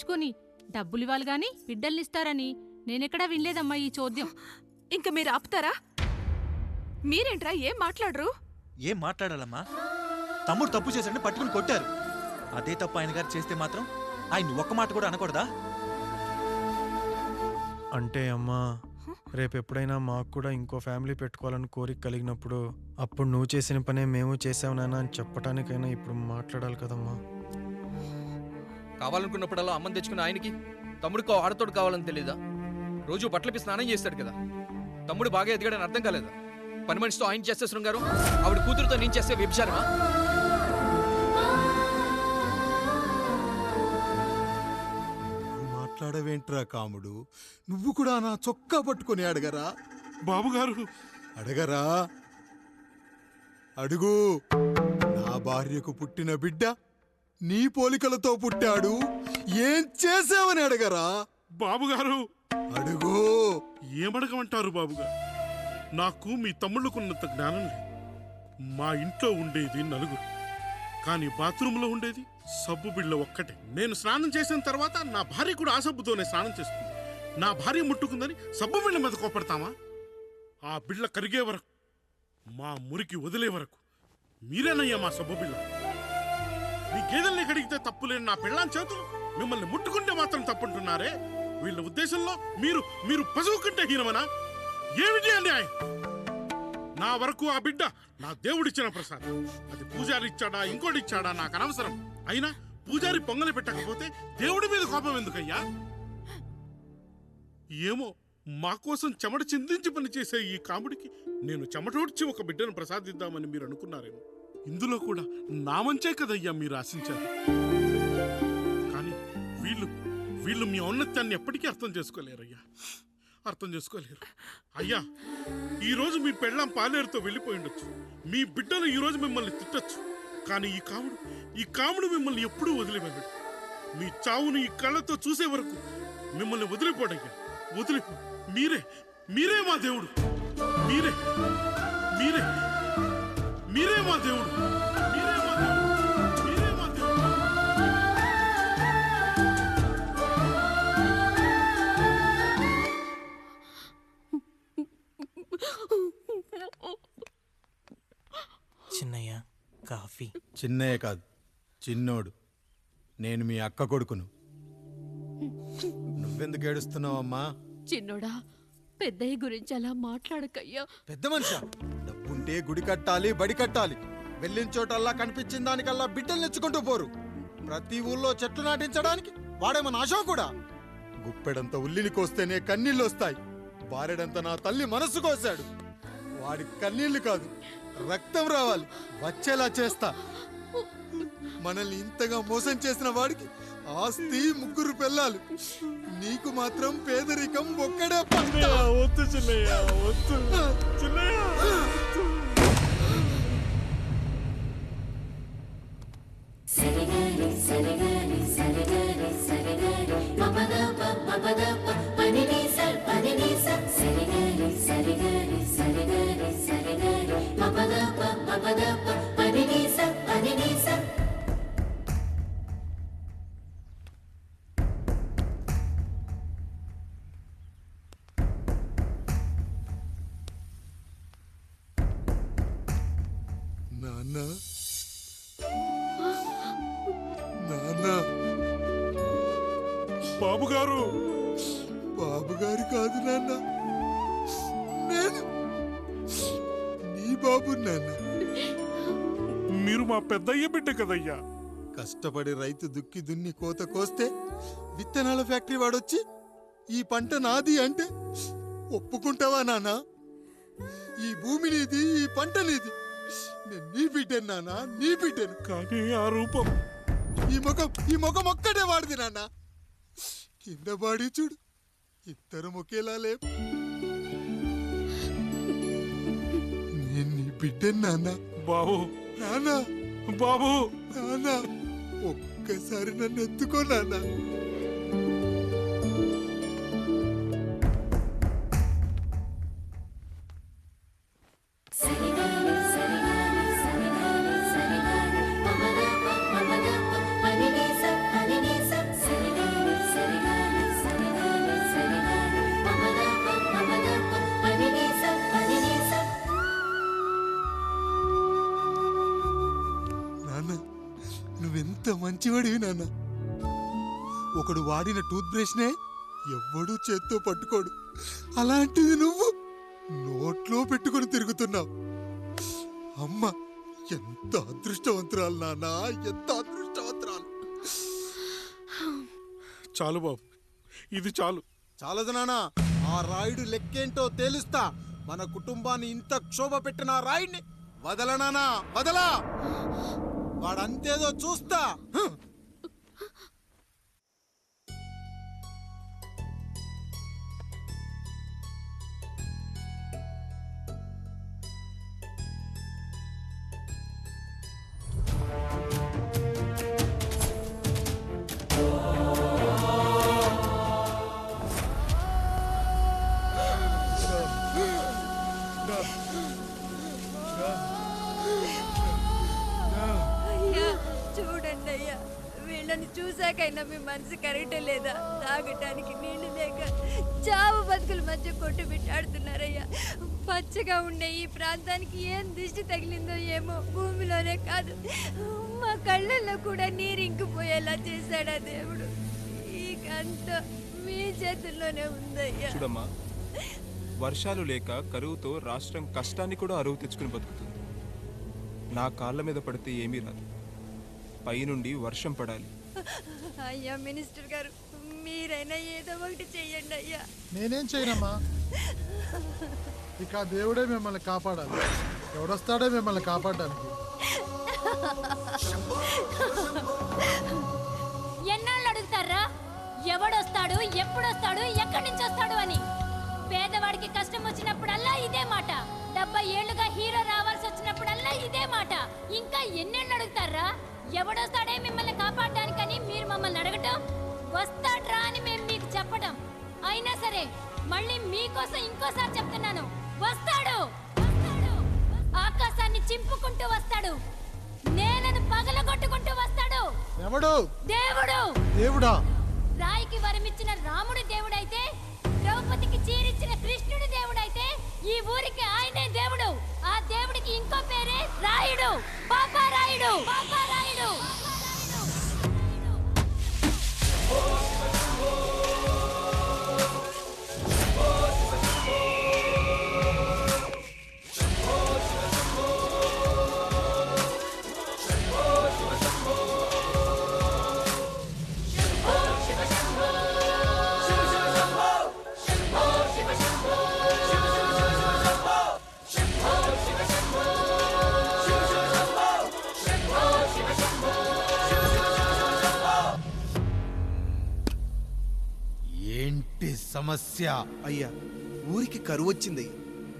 సంపాదించుకొని డబ్బులు ఇవ్వాలి గాని బిడ్డల్నిస్తారని నేనెక్కడా వినలేదమ్మా ఈ చోద్యం. ఇంక మీరు ఆపుతారా? మీరేంట్రా ఏం మాట్లాడరు? ఏం మాట్లాడాలమ్మా? తమ్ముడు తప్పు చేశాడని పట్టుకుని కొట్టారు. అదే తప్పు ఆయన గారు చేస్తే మాత్రం ఆయన ఒక్క మాట కూడా అనకూడదా? అంటే అమ్మా రేపు ఎప్పుడైనా మాకు కూడా ఇంకో ఫ్యామిలీ పెట్టుకోవాలని కోరిక కలిగినప్పుడు అప్పుడు నువ్వు చేసిన పనే మేము చేసావు నాన్న అని చెప్పడానికైనా ఇప్పుడు మాట్లాడాలి కదమ్మా. కావాలనుకున్నప్పుడల్లా అమ్మని తెచ్చుకున్న ఆయనకి తమ్ముడికో ఆడతోడు కావాలని తెలీదా? రోజు బట్టలపి స్నానం చేస్తాడు కదా. తమ్ముడు బాగా ఎదిగాడని అర్థం కాలేదా? పని మనిషితో ఆయన చేస్తే శృంగారం ఆవిడ కూతురుతో నేను చేస్తే వ్యభిచారమా? నువ్వు మాట్లాడవేంట్రా కాముడు? నువ్వు కూడా నా చొక్కా పట్టుకొని అడగరా? బాబుగారు. అడగరా? అడుగు. నా భార్యకు పుట్టిన బిడ్డ నీ పోలికలతో పుట్టాడు. ఏం చేసావని అడగరా? బాబుగారు. అడుగు. ఏమడగమంటారు బాబుగారు? నాకు మీ తమ్ముళ్ళకున్నంత జ్ఞానం లేదు. మా ఇంట్లో ఉండేది నలుగురు. కానీ బాత్రూంలో ఉండేది సబ్బు బిళ్ళ ఒక్కటే. నేను స్నానం చేసిన తర్వాత నా భార్య కూడా ఆ సబ్బుతోనే స్నానం చేస్తుంది. నా భార్య ముట్టుకుందని సబ్బు బిళ్ళ మీద కోపడతామా? ఆ బిళ్ళ కరిగే వరకు మా మురికి వదిలే వరకు మీరేనయ్యా మా సబ్బు బిళ్ళ? మీ గేదెల్ని కడిగితే తప్పులేని నా పిల్లాని చేతులు మిమ్మల్ని ముట్టుకుంటే మాత్రం తప్పుంటున్నారే. వీళ్ళ ఉద్దేశంలో మీరు మీరు పశువు కంటే హీనమనా? ఏమిటి అన్యాయం నా వరకు ఆ బిడ్డ నా దేవుడిచ్చిన ప్రసాదం. అది పూజారి ఇచ్చాడా ఇంకోటి ఇచ్చాడా నాకు అనవసరం. అయినా పూజారి పొంగలి పెట్టకపోతే దేవుడి మీద కోపం ఎందుకయ్యా? ఏమో మా కోసం చెమట చిందించి పనిచేసే ఈ కాముడికి నేను చెమటోడ్చి ఒక బిడ్డను ప్రసాదిద్దామని మీరు అనుకున్నారేమో. ఇందులో కూడా నామంచే కదయ్యా మీరు ఆశించారు కానీ వీళ్ళు వీళ్ళు మీ ఔన్నత్యాన్ని ఎప్పటికీ అర్థం చేసుకోలేరయ్యా. అర్థం చేసుకోలేరు. అయ్యా ఈరోజు మీ పెళ్ళాం పాలేరుతో వెళ్ళిపోయి ఉండొచ్చు మీ బిడ్డలు ఈ రోజు మిమ్మల్ని తిట్టొచ్చు. కానీ ఈ కాముడు ఈ కాముడు మిమ్మల్ని ఎప్పుడూ వదిలిపెట్టడు మీ చావును ఈ కళ్ళతో చూసే వరకు మిమ్మల్ని వదిలిపోడయ్యా. వదిలిపో. మీరే మీరే మా దేవుడు. మీరే మీరే. మీరే మా దేవుడు. మీరే మా దేవుడు. మీరే మా దేవుడు. చిన్నయ్య కాఫీ. చిన్నయ్య కాదు చిన్నోడు. నేను మీ అక్క కొడుకును. నువ్వెందుకు ఏడుస్తున్నావమ్మా? చిన్నోడా పెద్దయ్య గురించి అలా మాట్లాడకయ్యా. పెద్ద మనిషి? ఉంటే గుడి కట్టాలి బడి కట్టాలి. వెళ్ళిన చోటల్లా కనిపించిన దానికల్లా బిడ్డలు నెచ్చుకుంటూ పోరు. ప్రతి ఊళ్ళో చెట్లు నాటించడానికి వాడేమో ఆశో కూడా. గుప్పెడంత ఉల్లిని కోస్తేనే కన్నీళ్ళు వస్తాయి. బారెడంత నా తల్లి మనస్సు కోసాడు. వాడి కన్నీళ్ళు కాదు రక్తం రావాలి. వచ్చేలా చేస్తా. మనల్ని ఇంతగా మోసం చేసిన వాడికి ఆస్తి ముగ్గురు పిల్లలు నీకు మాత్రం పేదరికం ఒక్కడే పంట వద్దు చిన్నయ్య వద్దు. చిన్నయ్య! నాన్న మీరు మా పెద్దయ్య బిడ్డ కదయ్యా. కష్టపడి రైతు దుక్కి దున్ని కోత కోస్తే విత్తనాల ఫ్యాక్టరీ వాడొచ్చి ఈ పంట నాది అంటే ఒప్పుకుంటావా నాన్న ఈ భూమి నీది ఈ పంట నీది. నేను నీ బిడ్డను నాన్న నీ బిడ్డను. కానీ ఆ రూపం. ఈ ముఖం ఈ ముఖం ఒక్కడే వాడిది నాన్న కింద బాడి చూడు ఇద్దరు ఒకేలా లేవు. నేను నీ బిడ్డను నాన్న బాబు నాన్న. బాబు. నాన్న ఒక్కసారి నన్ను ఎత్తుకో నాన్న. ఎంత మంచివాడివి నాన్న. ఒకడు వాడిన టూత్ బ్రష్నే ఎవ్వడూ చేత్తో పట్టుకోడు. అలాంటిది నువ్వు నోట్లో పెట్టుకొని తిరుగుతున్నావు. అమ్మ ఎంత అదృష్టవంతురాలు నాన్న ఎంత అదృష్టవంతురాలు. చాలు బాబు ఇది చాలు. చాలదు నానా ఆ రాయుడు లెక్కేంటో తేలుస్తా. మన కుటుంబాన్ని ఇంత క్షోభ పెట్టిన ఆ రాయుడిని వదలనానా వదలా. వాడంతేదో చూస్తా. నన్ను చూశాకైనా మీ మనసు కరెక్ట్ లేదా తాగటానికి నీళ్ళు లేక చావు బతుకుల మధ్య కొట్టు పెట్టాడుతున్నారయ్యా పచ్చగా ఉండే ఈ ప్రాంతానికి ఏం దిష్టి తగిలిందో ఏమో భూమిలోనే కాదు. మా కళ్ళల్లో కూడా నీరు ఇంకిపోయేలా చేశాడా దేవుడు? ఈ మీ చేతుల్లోనే ఉందయ్యా. చూడమ్మా వర్షాలు లేక కరువుతో రాష్ట్రం కష్టాన్ని కూడా అరువు తెచ్చుకుని బతుకుతుంది. నా కాళ్ళ మీద పడితే ఏమీ రాదు. పైనుండి వర్షం పడాలి. అయ్యా మినిస్టర్ గారు మీరైనా ఏదో ఒకటి చెయ్యండి అయ్యా. నేనేం చేయనమ్మా? ఇక ఆ దేవుడే మిమ్మల్ని కాపాడాలి. ఎవడొస్తాడో మిమ్మల్ని కాపాడడానికి. పాపారాయుడు పాపారాయుడు. సమస్య. అయ్యా ఊరికి కరువు వచ్చింది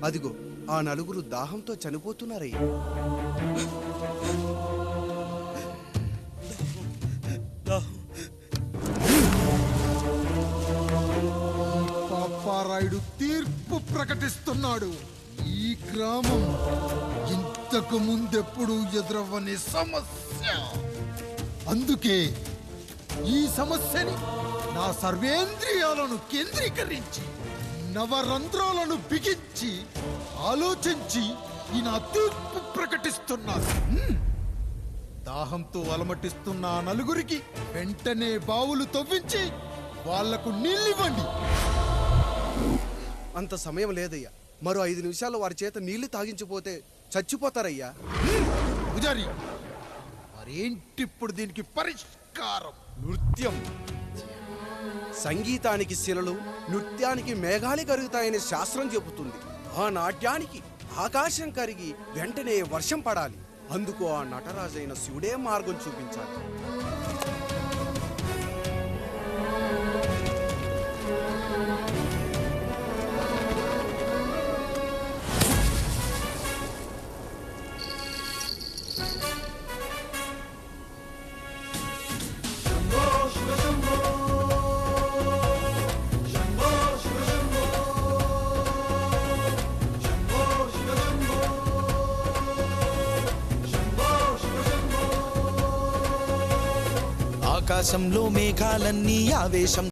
అదిగో ఆ నలుగురు దాహంతో చనిపోతున్నారయ్యా. పాపారాయుడు తీర్పు ప్రకటిస్తున్నాడు. ఈ గ్రామం ఇంతకు ముందెప్పుడు ఎదురవ్వని సమస్య. అందుకే ఈ సమస్యని నా సర్వేంద్రియాలను కేంద్రీకరించి నవరంధ్రాలను బిగించి ఆలోచించి ఈ నా తీర్పు ప్రకటిస్తున్నాను. దాహంతో అలమటిస్తున్న ఆ నలుగురికి వెంటనే బావులు తవ్వించి వాళ్ళకు నీళ్ళివ్వండి. అంత సమయం లేదయ్యా. మరో ఐదు నిమిషాలు వారి చేత నీళ్ళు తాగించిపోతే చచ్చిపోతారయ్యా. పూజారి మరేంటిప్పుడు దీనికి పరిష్కారం? నృత్యం. సంగీతానికి శిలలు నృత్యానికి మేఘాలు కరుగుతాయని శాస్త్రం చెబుతుంది. ఆ నాట్యానికి ఆకాశం కరిగి వెంటనే వర్షం పడాలి. అందుకు ఆ నటరాజైన శివుడే మార్గం చూపించాలి. ఆకాశంలో మేఘాలన్నీ ఆవేశం.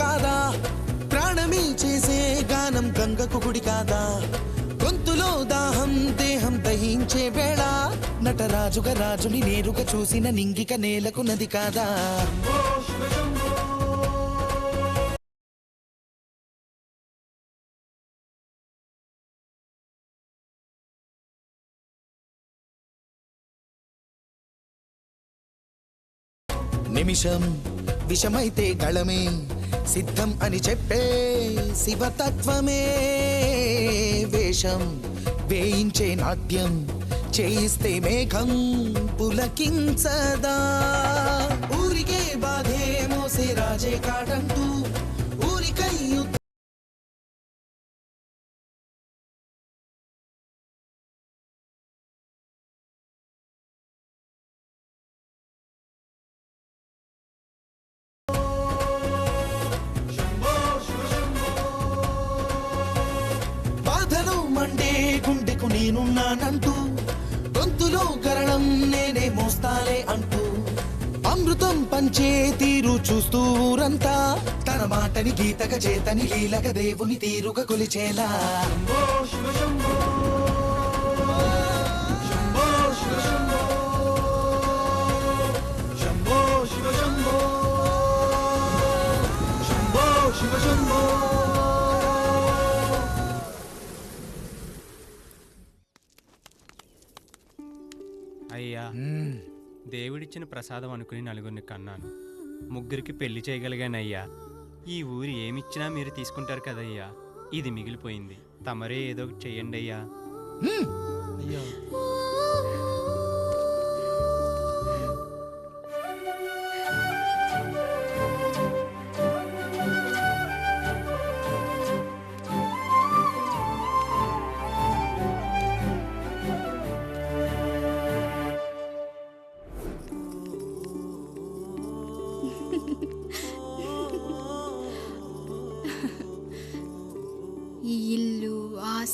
కాదా? ప్రాణమే చేసే గానం గంగకు గుడి కాదా? నటరాజుగా రాజుని నేరుగా చూసిన నింగిక నేలకు నది కాదా? నిమిషం విషమైతే గళమే సిద్ధం అని చెప్పే శివతత్వమే. వేషం వేయించే నాట్యం చేయిస్తే మేఘం పులకించదా? ఊరికే బాధే మోసే రాజే కాడంటూ ఊరికై యుద్ధం బాధలు మండే గుండెకు నేనున్నానంటూ గొంతులో గరణం నేనే మోస్తాలే అంటూ అమృతం పంచే తీరు చూస్తూ ఊరంతా తన మాటని గీతక చేతని లీలక దేవుని తీరుగా కొలిచేలా. అయ్యా. దేవుడిచ్చిన ప్రసాదం అనుకుని నలుగురిని కన్నాను. ముగ్గురికి పెళ్ళి చేయగలిగానయ్యా. ఈ ఊరు ఏమిచ్చినా మీరు తీసుకుంటారు కదయ్యా. ఇది మిగిలిపోయింది. తమరే ఏదో ఒకటి చెయ్యండి అయ్యా. ఈ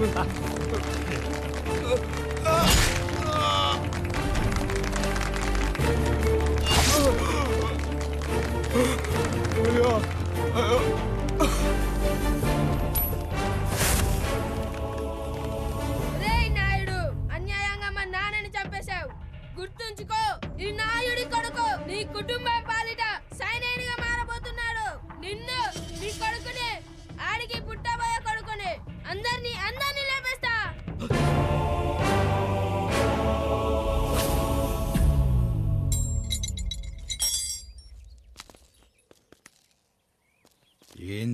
分だ。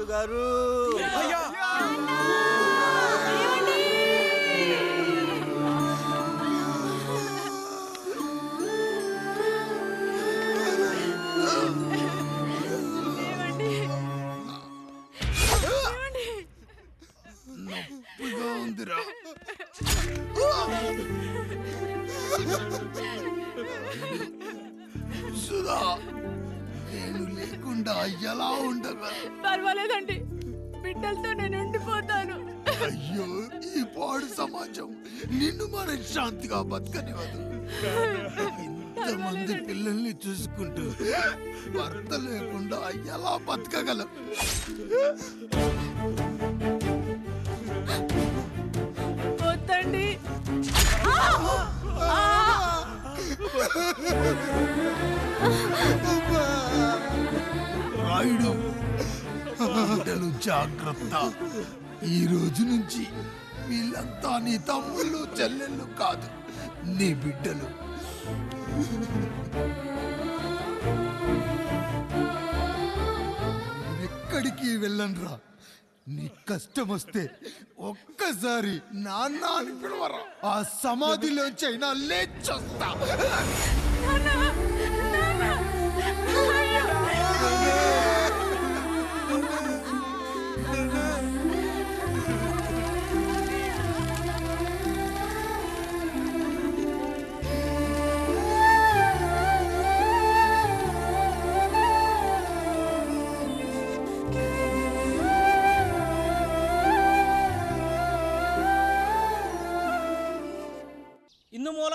నాయుడు గారు. అయ్యా ఎలా ఉండగలను పర్వాలేదండి. బిడ్డలతో నేను ఉండిపోతాను. అయ్యో ఈ పాడు సమాజం నిన్ను మనశ్శాంతిగా బతకనివ్వదు. ఇంతమంది పిల్లల్ని చూసుకుంటూ భర్త లేకుండా ఎలా బతకగలం? వద్దండి. నాయుడు బిడ్డలు జాగ్రత్త. ఈ రోజు నుంచి వీళ్ళంతా నీ తమ్ముళ్ళు చెల్లెళ్ళు కాదు నీ బిడ్డలు. ఎక్కడికి వెళ్ళనురా? నీ కష్టం వస్తే ఒక్కసారి నాన్న అని పిలవరా? ఆ సమాధిలోంచి అయినా లేచొస్తా.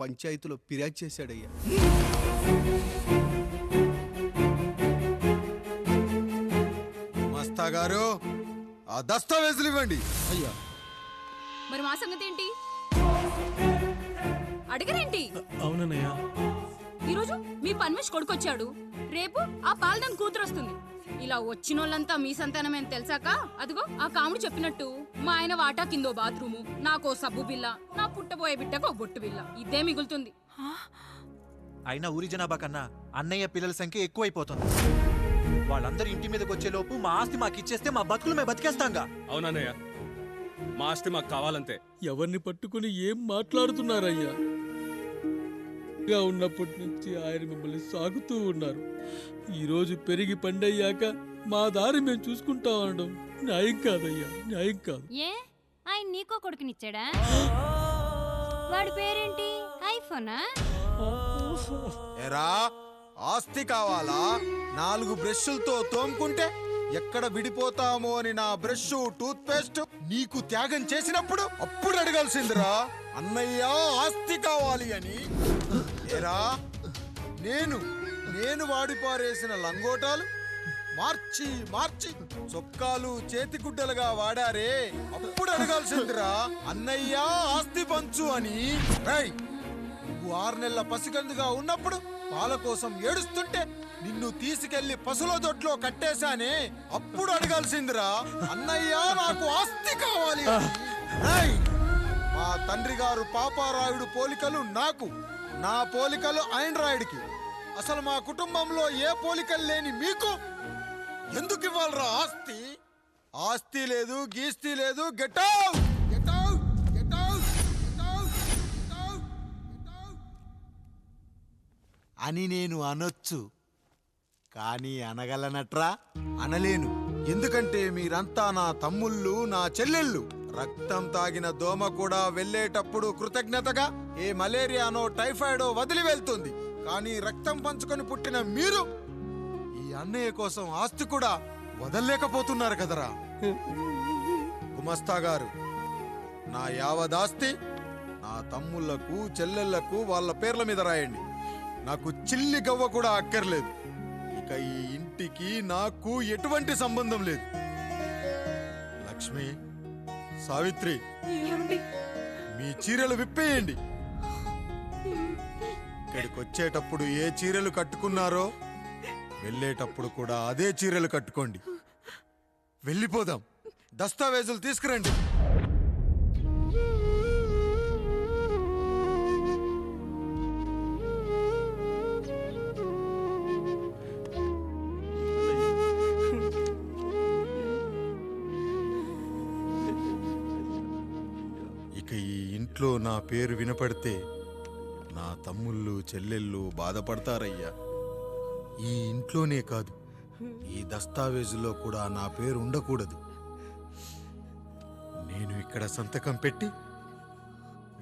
పంచాయతీలో ఫిర్యాదు చేశాడయ్యా. మస్తా గారు ఆ దస్తావేజులు ఇవ్వండి. అయ్యా. మరి మా సంగతి ఏంటి? అడగరేంటి? అవునన్నయ్యా. ఈరోజు మీ పన్మేష్ కొడుకొచ్చాడు. రేపు ఆ పాలదాన్ కూతురు వస్తుంది ఇలా వచ్చినోళ్ళంతా మీ సంతానమే అని తెలిసాక? అదిగో ఆ కాముడు చెప్పినట్టు. మా ఆయన వాటా కిందో బాత్రూము నాకో సబ్బు బిల్ల నా పుట్టబోయే బిడ్డకో బొట్టు బిల్ల ఇదే మిగులుతుంది. అయినా ఊరి జనాభా కన్నా అన్నయ్య పిల్లల సంఖ్య ఎక్కువైపోతుంది. వాళ్ళందరూ ఇంటి మీదకి వచ్చే లోపు మా ఆస్తి మాకు ఇచ్చేస్తే మా బతుకులు మేము బతికేస్తాంగా. అవునన్నయ్య మా ఆస్తి మాకు కావాలంతే. ఎవరిని పట్టుకుని ఏం మాట్లాడుతున్నారయ్యా? ఉన్నప్పటి నుంచి ఆయన మిమ్మల్ని సాగుతూ ఉన్నారు. ఈరోజు పెరిగి పండయ్యాక మా దారి మేము చూసుకుంటా ఉండడం న్యాయం కాదయ్యా న్యాయం కాదు. ఏ? ఆయన నీకో కొడుకునిచ్చాడా? వాడి పేరేంటి? ఐఫోనా? ఎరా ఆస్తి కావాలా? నాలుగు బ్రష్లతో తోముకుంటే ఎక్కడ విడిపోతామో అని నా బ్రష్ టూత్ పేస్ట్ నీకు త్యాగం చేసినప్పుడు అప్పుడు అడగాల్సిందిరా. అన్నయ్య ఆస్తి కావాలి అని. ఎరా నేను నేను వాడి పారేసిన లంగోటాలు మార్చి మార్చి. చొక్కాలు చేతిగుడ్డలుగా వాడారే. అప్పుడు అడగాల్సిందిరా అన్నయ్య ఆస్తి పంచు అని. రేయ్ నువ్వు ఆరు నెలల పసికందుగా ఉన్నప్పుడు పాల కోసం ఏడుస్తుంటే నిన్ను తీసుకెళ్ళి పశుల దొడ్లో కట్టేశానే. అప్పుడు అడగాల్సిందిరా అన్నయ్య నాకు ఆస్తి కావాలి మా తండ్రి గారు పాపారాయుడు పోలికలు నాకు నా పోలికలు ఆయన రాయుడికి అసలు మా కుటుంబంలో ఏ పోలికలు లేని మీకు ఎందుకు ఇవ్వాలరా ఆస్తి? ఆస్తి లేదు గీస్తి లేదు గెట్ అవుట్ అని నేను అనొచ్చు కానీ అనగలనట్రా? అనలేను. ఎందుకంటే మీరంతా నా తమ్ముళ్ళు నా చెల్లెళ్ళు. రక్తం తాగిన దోమ కూడా వెళ్ళేటప్పుడు కృతజ్ఞతగా ఏ మలేరియానో టైఫాయిడో వదిలి వెళ్తుంది. కానీ రక్తం పంచుకొని పుట్టిన మీరు అన్నయ్య కోసం ఆస్తి కూడా వదల్లేకపోతున్నారు కదరా. గుమస్తా గారు నా యావదాస్తి నా తమ్ముళ్ళకు చెల్లెళ్ళకు వాళ్ళ పేర్ల మీద రాయండి. నాకు చిల్లి గవ్వ కూడా అక్కర్లేదు. ఇక ఈ ఇంటికి నాకు ఎటువంటి సంబంధం లేదు. లక్ష్మి సావిత్రి మీ చీరలు విప్పేయండి. ఇక్కడికి వచ్చేటప్పుడు ఏ చీరలు కట్టుకున్నారో వెళ్ళేటప్పుడు కూడా అదే చీరలు కట్టుకోండి. వెళ్ళిపోదాం. దస్తావేజులు తీసుకురండి. ఇక ఈ ఇంట్లో నా పేరు వినపడితే నా తమ్ముళ్ళు చెల్లెళ్ళు బాధపడతారయ్యా. ఈ ఇంట్లోనే కాదు. ఈ దస్తావేజులో కూడా నా పేరు ఉండకూడదు. నేను ఇక్కడ సంతకం పెట్టి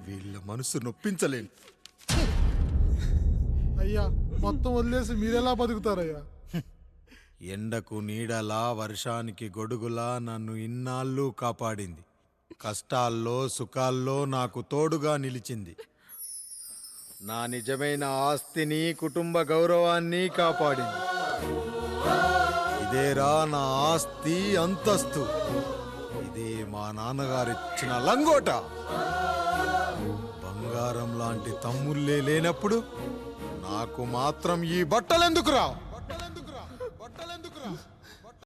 వీళ్ళ మనసు నొప్పించలేను. అయ్యా మొత్తం వదిలేసి మీరెలా బతుకుతారయ్యా? ఎండకు నీడలా వర్షానికి గొడుగులా నన్ను ఇన్నాళ్ళు కాపాడింది. కష్టాల్లో సుఖాల్లో నాకు తోడుగా నిలిచింది. నా నిజమైన ఆస్తిని కుటుంబ గౌరవాన్ని కాపాడింది. ఇదేరా నా ఆస్తి అంతస్తు. ఇదే మా నాన్నగారిచ్చిన లంగోట. బంగారం లాంటి తమ్ముళ్ళే లేనప్పుడు నాకు మాత్రం ఈ బట్టలెందుకురా? బట్టలెందుకురా? బట్టలెందుకురా?